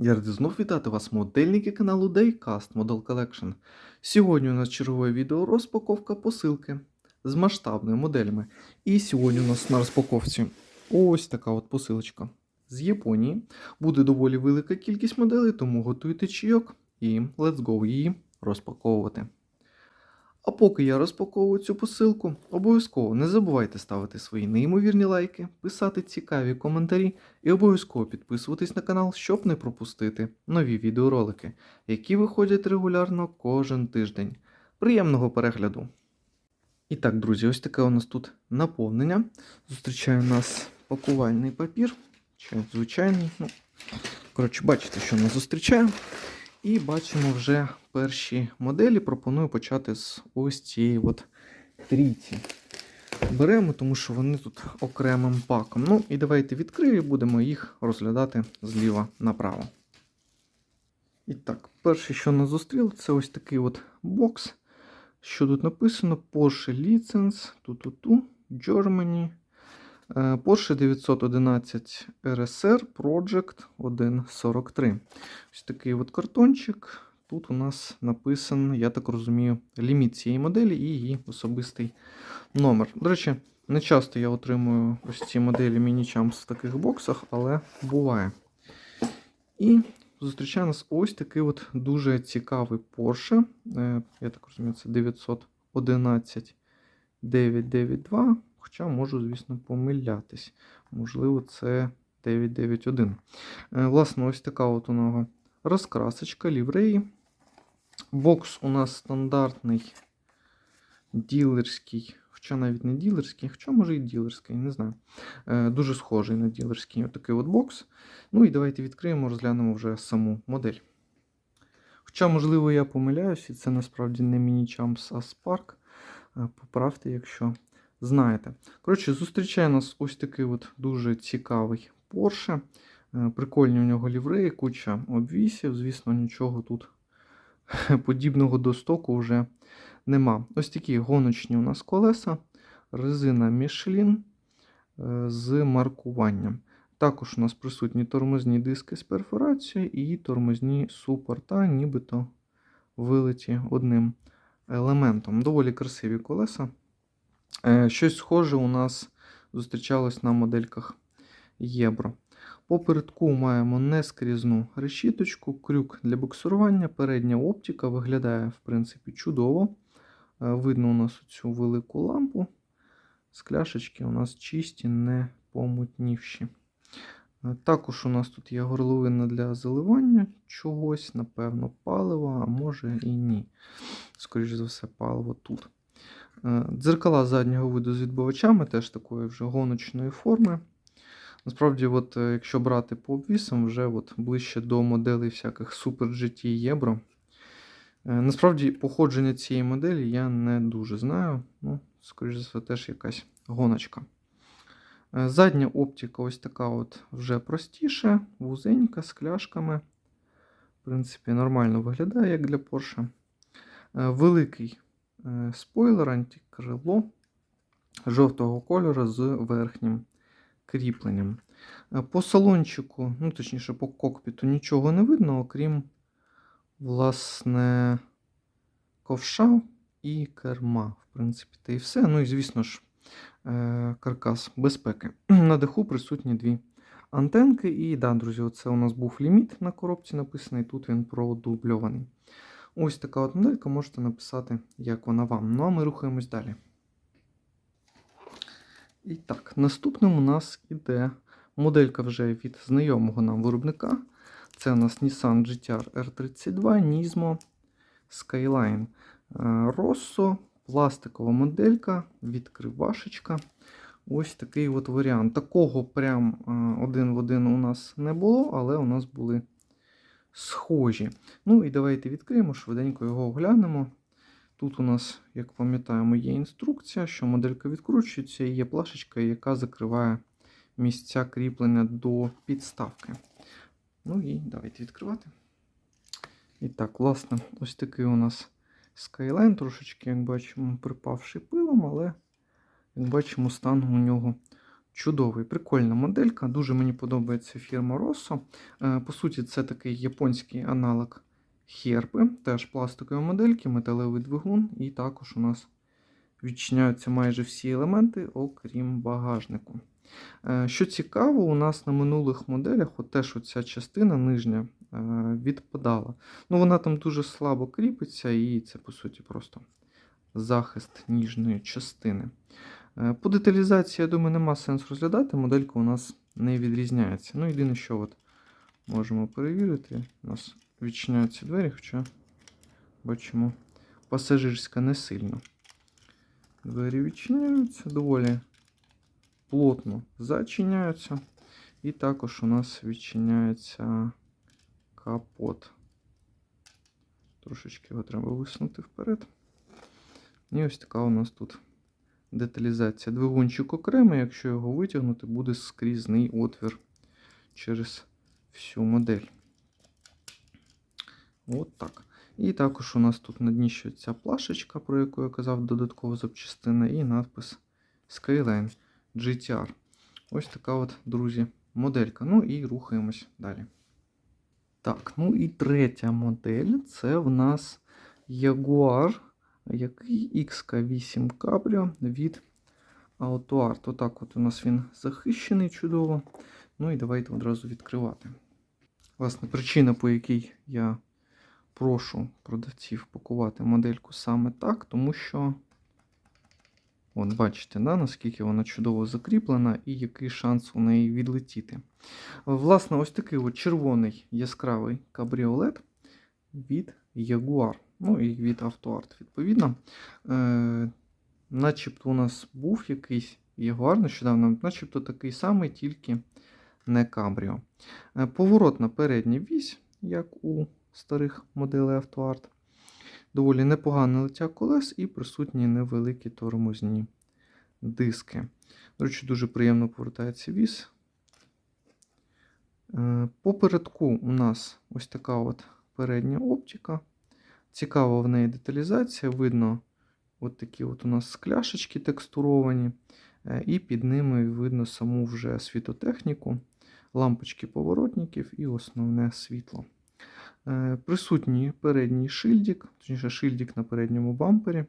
Я радий знов вітати вас, модельники каналу Daycast Model Collection. Сьогодні у нас чергове відео розпаковка посилки з масштабними моделями. І сьогодні у нас на розпаковці ось така от посилочка з Японії. Буде доволі велика кількість моделей, тому готуйте чайок і let's go її розпаковувати. А поки я розпаковую цю посилку, обов'язково не забувайте ставити свої неймовірні лайки, писати цікаві коментарі і обов'язково підписуватись на канал, щоб не пропустити нові відеоролики, які виходять регулярно кожен тиждень. Приємного перегляду! І так, друзі, ось таке у нас тут наповнення. Зустрічає нас пакувальний папір, чи звичайний. Ну, коротше, бачите, що нас зустрічає. І бачимо вже перші моделі. Пропоную почати з ось цієї от трійці. Беремо, тому що вони тут окремим паком. Ну і давайте відкрию і будемо їх розглядати зліва направо. І так, перше, що нас зустріло, це ось такий от бокс. Що тут написано? Porsche License, ту-ту-ту, Germany. Е, Porsche 911 RSR Project 143. Ось такий от картончик. Тут у нас написан, я так розумію, ліміт цієї моделі і її особистий номер. До речі, не часто я отримую ось ці моделі міні-чамс в таких боксах, але буває. І зустрічає нас ось такий от дуже цікавий Porsche. Е, Я так розумію, це 911 992. Хоча можу, звісно, помилятись. Можливо, це 991. Е, Власне, ось така от у нього розкрасочка, лівреї. Бокс у нас стандартний ділерський, хоча навіть не ділерський, хоча може і ділерський, не знаю. Е, Дуже схожий на ділерський отакий от бокс. Ну і давайте відкриємо, розглянемо вже саму модель. Хоча, можливо, я помиляюсь, і це насправді не міні-чампс, а Spark. Е, Поправте, якщо знаєте. Коротше, зустрічає нас ось такий от дуже цікавий Porsche. Е, Прикольні у нього лівреї, куча обвісів. Звісно, нічого тут подібного до стоку вже нема. Ось такі гоночні у нас колеса, резина Michelin е, з маркуванням. Також у нас присутні тормозні диски з перфорацією і тормозні супорта, нібито вилиті одним елементом. Доволі красиві колеса. Е, Щось схоже у нас зустрічалось на модельках Євро. Попередку маємо нескрізну решіточку, крюк для буксирування. Передня оптика виглядає, в принципі, чудово. Е, Видно у нас цю велику лампу. Скляшечки у нас чисті, не помутнівші. Е, Також у нас тут є горловина для заливання чогось, напевно, палива, а може і ні. Скоріше за все, паливо тут. Е, Дзеркала заднього виду з відбивачами, теж такої вже гоночної форми. Насправді, от, е, якщо брати по обвісам, вже от ближче до моделей всяких Super GT Євро. Е, Насправді, походження цієї моделі я не дуже знаю. Ну, скоріш за все, теж якась гоночка. Задня оптика ось така от вже простіша, вузенька, з кляшками. В принципі, нормально виглядає, як для Porsche. Великий спойлер, антикрило жовтого кольору з верхнім кріпленням. Е, По салончику, ну точніше, по кокпіту нічого не видно, окрім, власне, ковша і керма. В принципі, та і все. Ну і, звісно ж, е, каркас безпеки. На даху присутні дві антенки. І, да, друзі, оце у нас був ліміт на коробці написаний, тут він продубльований. Ось така от моделька, можете написати, як вона вам. Ну а ми рухаємось далі. І так, наступним у нас іде моделька вже від знайомого нам виробника. Це у нас Nissan GTR R32 Nismo Skyline. Е, Rosso, пластикова моделька, відкривашечка. Ось такий от варіант. Такого прям е, один в один у нас не було, але у нас були схожі. Ну і давайте відкриємо, швиденько його оглянемо. Тут у нас, як пам'ятаємо, є інструкція, що моделька відкручується і є плашечка, яка закриває місця кріплення до підставки. Ну і давайте відкривати. І так, власне, ось такий у нас Skyline, трошечки, як бачимо, припавший пилом, але, як бачимо, стан у нього Чудовий, прикольна моделька. Дуже мені подобається фірма Rosso. Е, По суті, це такий японський аналог Херпи, теж пластикові модельки, металевий двигун, і також у нас відчиняються майже всі елементи, окрім багажнику. Е, Що цікаво, у нас на минулих моделях от теж оця частина нижня е, відпадала. Ну, вона там дуже слабо кріпиться, і це, по суті, просто захист ніжної частини. Е, По деталізації, я думаю, нема сенсу розглядати. Моделька у нас не відрізняється. Ну, єдине, що от можемо перевірити. У нас відчиняються двері, хоча бачимо, пасажирська не сильно. Двері відчиняються доволі плотно зачиняються. І також у нас відчиняється капот. Трошечки його треба висунути вперед. І ось така у нас тут деталізація. Двигунчик окремий, якщо його витягнути, буде скрізний отвір через всю модель. От так. І також у нас тут на дні ця плашечка, про яку я казав, додаткова запчастина, і надпис Skyline GTR. Ось така от, друзі, моделька. Ну і рухаємось далі. Так, ну і третя модель це в нас Jaguar, який XK8 Cabrio від AutoArt. Отак от у нас він захищений чудово. Ну і давайте одразу відкривати. Власне, причина, по якій я прошу продавців пакувати модельку саме так, тому що, от бачите, да, наскільки вона чудово закріплена і який шанс у неї відлетіти. Власне, ось такий от червоний яскравий кабріолет від Jaguar. Ну і від AutoArt, відповідно. Е, Начебто у нас був якийсь Jaguar нещодавно, начебто такий самий, тільки не кабріо. Е, Поворотна передня вісь, як у старих моделей AutoArt. Доволі непогане лиття колес і присутні невеликі тормозні диски. До речі, дуже приємно повертається віз. Е, Попередку у нас ось така от передня оптика. Цікава в неї деталізація. Видно, от такі от у нас скляшечки текстуровані, е, і під ними видно саму вже світотехніку, лампочки поворотників і основне світло. Е, Присутній передній шильдик, точніше шильдик на передньому бампері.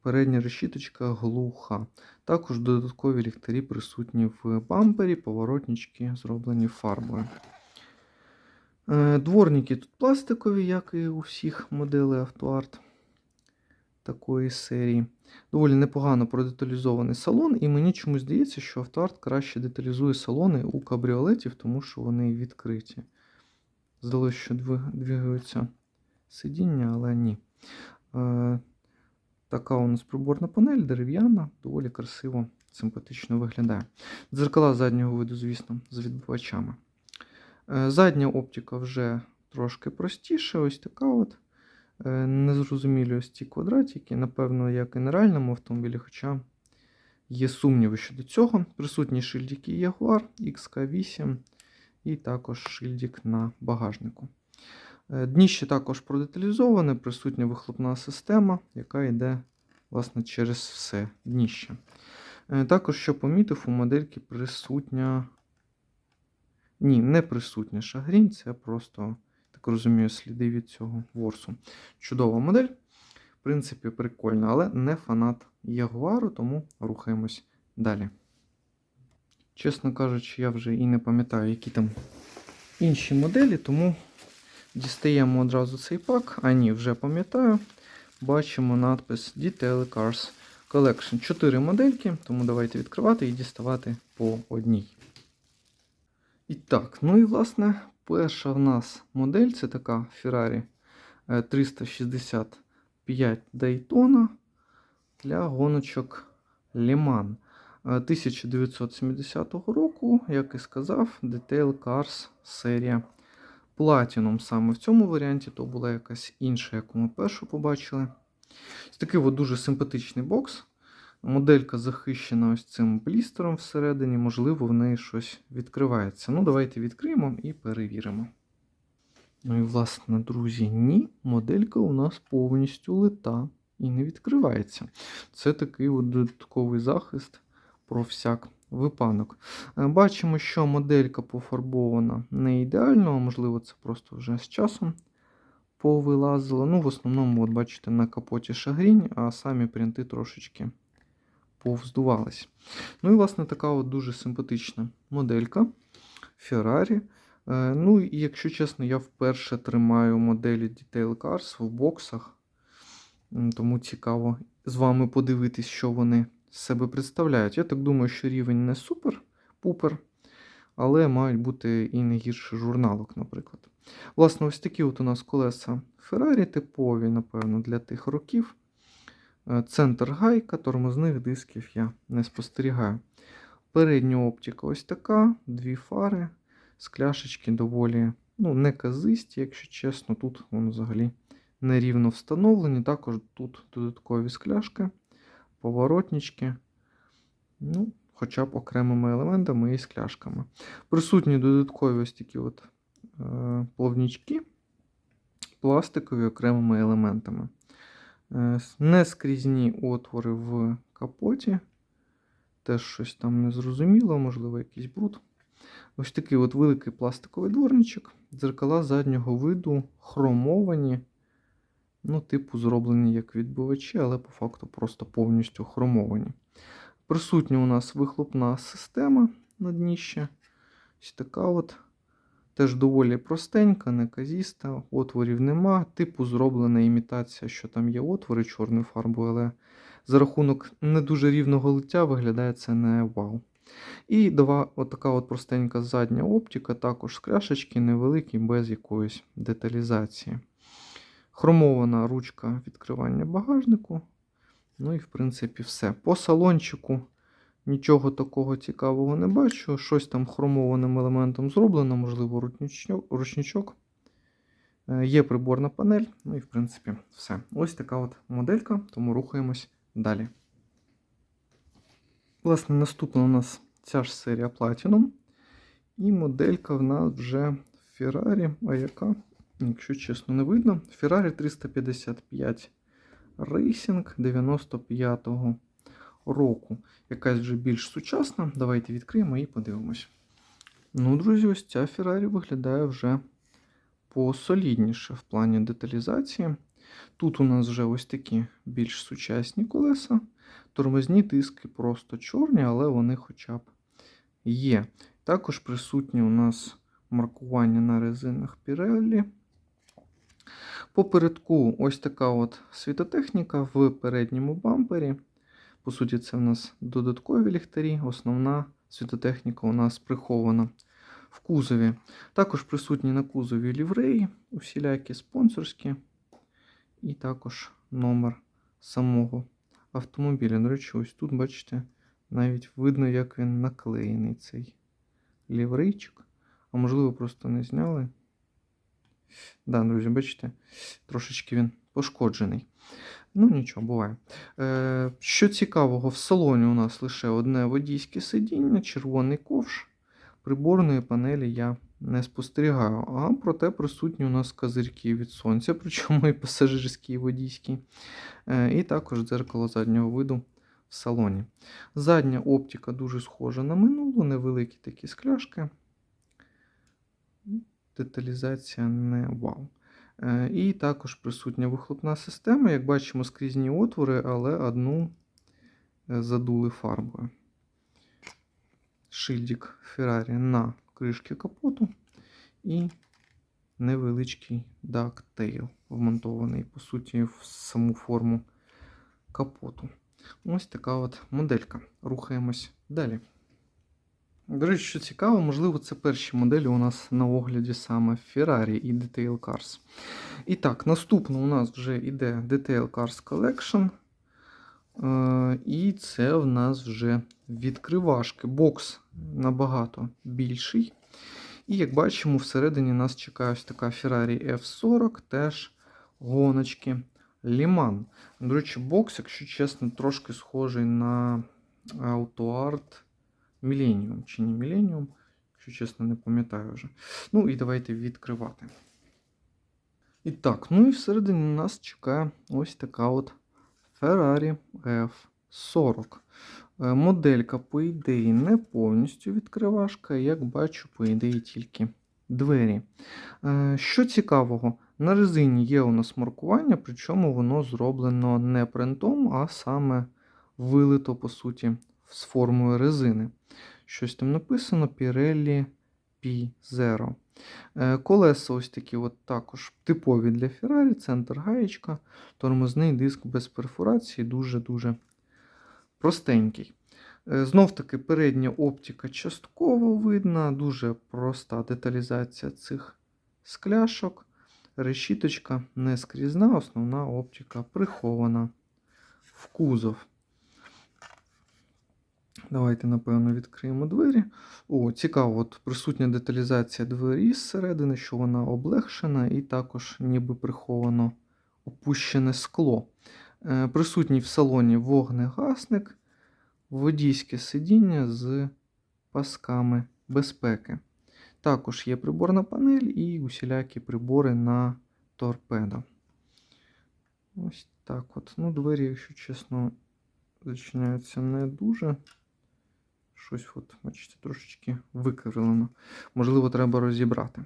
Передня решіточка глуха. Також додаткові ліхтарі присутні в бампері, поворотнички зроблені фарбою. Е, Дворники тут пластикові, як і у всіх моделей AutoArt такої серії. Доволі непогано продеталізований салон, і мені чомусь здається, що AutoArt краще деталізує салони у кабріолетів, тому що вони відкриті. Здалося, що двигаються сидіння, але ні. Е, Така у нас приборна панель, дерев'яна, доволі красиво, симпатично виглядає. Дзеркала заднього виду, звісно, з відбивачами. Е, Задня оптика вже трошки простіша, ось така от. Е, Незрозумілі ось ці квадратики, напевно, як і на реальному автомобілі, хоча є сумніви щодо цього. Присутні шильдики Jaguar XK8 і також шильдик на багажнику. Е, Дніще також продеталізоване, присутня вихлопна система, яка йде власне, через все дніще. Також, що помітив, у модельки присутня. Ні, не присутня шагрінь, це просто, так розумію, сліди від цього ворсу. Чудова модель. В принципі, прикольна, але не фанат Ягуару, тому рухаємось далі. Чесно кажучи, я вже і не пам'ятаю, які там інші моделі, тому дістаємо одразу цей пак. А ні, вже пам'ятаю. Бачимо надпис Detail Cars Collection. Чотири модельки, тому давайте відкривати і діставати по одній. І так, ну і власне, перша в нас модель це така Ferrari е, 365 Daytona для гоночок Mans. Е, 1970 року, як і сказав, Detail Cars серія Platinum. Саме в цьому варіанті то була якась інша, яку ми першу побачили. Ось такий от дуже симпатичний бокс. Моделька захищена ось цим блістером всередині, можливо, в неї щось відкривається. Ну, давайте відкриємо і перевіримо. Ну і, власне, друзі, ні, моделька у нас повністю лита і не відкривається. Це такий от додатковий захист про всяк випадок. Е, Бачимо, що моделька пофарбована не ідеально, а можливо, це просто вже з часом повилазило. Ну, в основному, от бачите, на капоті шагрінь, а самі принти трошечки повздувались. Ну і, власне, така от дуже симпатична моделька Ferrari. Е, Ну, і якщо чесно, я вперше тримаю моделі Detail Cars в боксах. Тому цікаво з вами подивитись, що вони з себе представляють. Я так думаю, що рівень не супер-пупер, але мають бути і не гірше журналок, наприклад. Власне, ось такі от у нас колеса Ferrari типові, напевно, для тих років. Е, Центр гайка, тормозних дисків я не спостерігаю. Передня оптика ось така, дві фари, скляшечки доволі ну, неказисті, якщо чесно. Тут воно взагалі нерівно встановлені. Також тут додаткові скляшки, поворотнички. Ну, хоча б окремими елементами і скляшками. Присутні додаткові ось такі от е, плавнічки, пластикові окремими елементами. Е, Нескрізні отвори в капоті. Теж щось там незрозуміло, можливо, якийсь бруд. Ось такий от великий пластиковий дворничок. Дзеркала заднього виду хромовані. Ну, типу, зроблені як відбивачі, але по факту просто повністю хромовані. Присутня у нас вихлопна система на дніще. Ось така от. Теж доволі простенька, неказіста, отворів нема. Типу зроблена імітація, що там є отвори чорною фарбою, але за рахунок не дуже рівного лиття виглядає це не вау. І два, от така от простенька задня оптика, також скляшечки невеликі, без якоїсь деталізації. Хромована ручка відкривання багажнику. Ну і в принципі все. По салончику нічого такого цікавого не бачу. Щось там хромованим елементом зроблено, можливо, ручничок. Е, Є приборна панель, ну і в принципі все. Ось така от моделька, тому рухаємось далі. Власне, наступна у нас ця ж серія Platinum. І моделька в нас вже Ferrari, а яка, якщо чесно, не видно. Ferrari 355 Racing 95-го року. Якась вже більш сучасна. Давайте відкриємо і подивимось. Ну, друзі, ось ця Ferrari виглядає вже посолідніше в плані деталізації. Тут у нас вже ось такі більш сучасні колеса. Тормозні диски просто чорні, але вони хоча б є. Також присутні у нас маркування на резинах Pirelli. Попередку ось така от світотехніка в передньому бампері. По суті, це в нас додаткові ліхтарі. Основна світотехніка у нас прихована в кузові. Також присутні на кузові лівреї, усілякі спонсорські, і також номер самого автомобіля. До речі, ось тут, бачите, навіть видно, як він наклеєний цей ліврейчик. А можливо, просто не зняли. Да, друзі, бачите, трошечки він пошкоджений. Ну, нічого, буває. Е, Що цікавого, в салоні у нас лише одне водійське сидіння, червоний ковш. Приборної панелі я не спостерігаю. А проте присутні у нас козирки від сонця, причому і пасажирські, і водійські. Е, І також дзеркало заднього виду в салоні. Задня оптика дуже схожа на минулу, невеликі такі скляшки. Деталізація не вау. Е, І також присутня вихлопна система. Як бачимо, скрізні отвори, але одну е, задули фарбою. Шильдик Ferrari на кришці капоту і невеличкий дактейл, вмонтований, по суті, в саму форму капоту. Ось така от моделька. Рухаємось далі. До речі, що цікаво, можливо, це перші моделі у нас на огляді саме Ferrari і Detail Cars. І так, наступно у нас вже йде Detail Cars Collection. Е, І це в нас вже відкривашки. Бокс набагато більший. І як бачимо, всередині нас чекає ось така Ferrari F40, теж гоночки Ліман. До речі, бокс, якщо чесно, трошки схожий на AutoArt Millennium чи не Millennium, якщо чесно, не пам'ятаю вже. Ну і давайте відкривати. І так, ну і всередині нас чекає ось така от Ferrari F40. Е, Моделька, по ідеї, не повністю відкривашка, як бачу, по ідеї, тільки двері. Е, Що цікавого, на резині є у нас маркування, причому воно зроблено не принтом, а саме вилито, по суті, з формою резини. Щось там написано Pirelli P0. Е, Колеса ось такі от також типові для Ferrari, центр гаєчка, тормозний диск без перфорації, дуже-дуже простенький. Е, Знов таки передня оптика частково видна, дуже проста деталізація цих скляшок. Решіточка не скрізна, основна оптика прихована в кузов. Давайте, напевно, відкриємо двері. О, цікаво, от присутня деталізація двері зсередини, що вона облегшена, і також ніби приховано опущене скло. Е, Присутній в салоні вогнегасник, водійське сидіння з пасками безпеки. Також є приборна панель і усілякі прибори на торпедо. Ось так от. Ну, двері, якщо чесно, зачиняються не дуже. Щось, от, бачите, трошечки викривлено. Можливо, треба розібрати.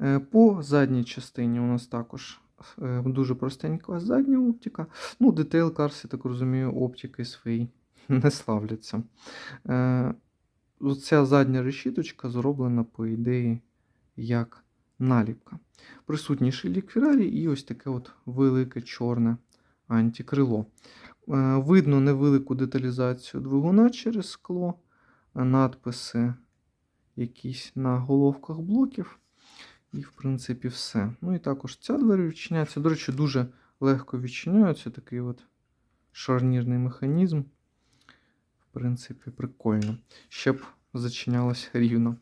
Е, По задній частині у нас також е, дуже простенька задня оптика. Ну, Cars, я так розумію, оптики свої не славляться. Е, Оця задня решіточка зроблена, по ідеї, як наліпка. Шильдик Ferrari і ось таке от велике чорне антикрило. Видно невелику деталізацію двигуна через скло, надписи якісь на головках блоків. І, в принципі, все. Ну і також ця двері відчиняється. До речі, дуже легко відчиняються. Такий от шарнірний механізм. В принципі, прикольно. Ще б зачинялось рівно.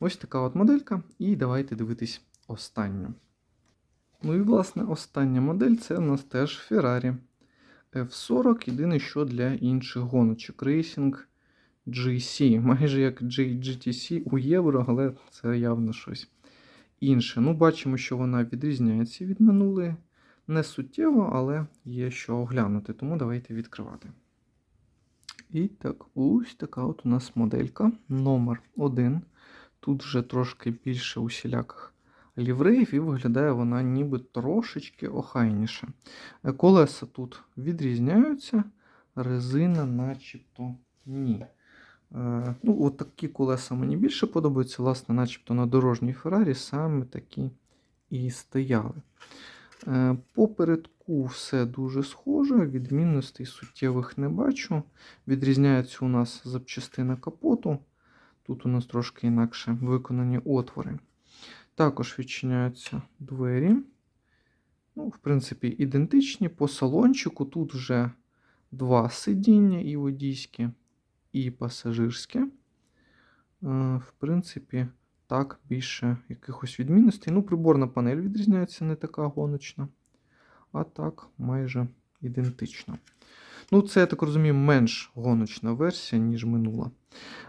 Ось така от моделька. І давайте дивитись останню. Ну і, власне, остання модель це у нас теж Ferrari F40. Єдине, що для інших гоночок. Racing GC. Майже як GTC у євро, але це явно щось інше. Ну, бачимо, що вона відрізняється від минулої. Не суттєво, але є що оглянути. Тому давайте відкривати. І так, ось така от у нас моделька номер 1. Тут вже трошки більше усіляких лівреїв, і виглядає вона ніби трошечки охайніше. Колеса тут відрізняються, резина начебто ні. Е, Ну, от такі колеса мені більше подобаються, власне, начебто на дорожній Феррарі саме такі і стояли. Е, Попередку все дуже схоже, відмінностей суттєвих не бачу. Відрізняється у нас запчастина капоту. Тут у нас трошки інакше виконані отвори. Також відчиняються двері. Ну, В принципі, ідентичні. По салончику тут вже два сидіння, і водійське, і пасажирське. Е, В принципі, так, більше якихось відмінностей. Ну, приборна панель відрізняється не така гоночна. А так, майже ідентична. Ну, це, я так розумію, менш гоночна версія, ніж минула.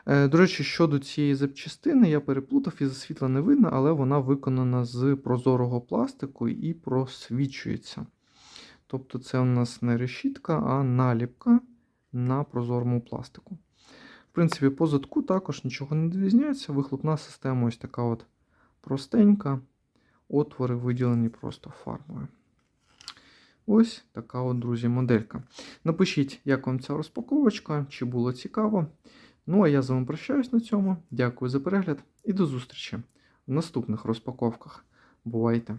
Е, До речі, щодо цієї запчастини, я переплутав і засвітла не видно, але вона виконана з прозорого пластику і просвічується. Тобто, це у нас не решітка, а наліпка на прозорому пластику. Принципі, по задку також нічого не відрізняється. Вихлопна система ось така от простенька. Отвори виділені просто фарбою. Ось така от, друзі, моделька. Напишіть, як вам ця розпаковочка, чи було цікаво. Ну, а я з вами прощаюсь на цьому. Дякую за перегляд і до зустрічі в наступних розпаковках. Бувайте!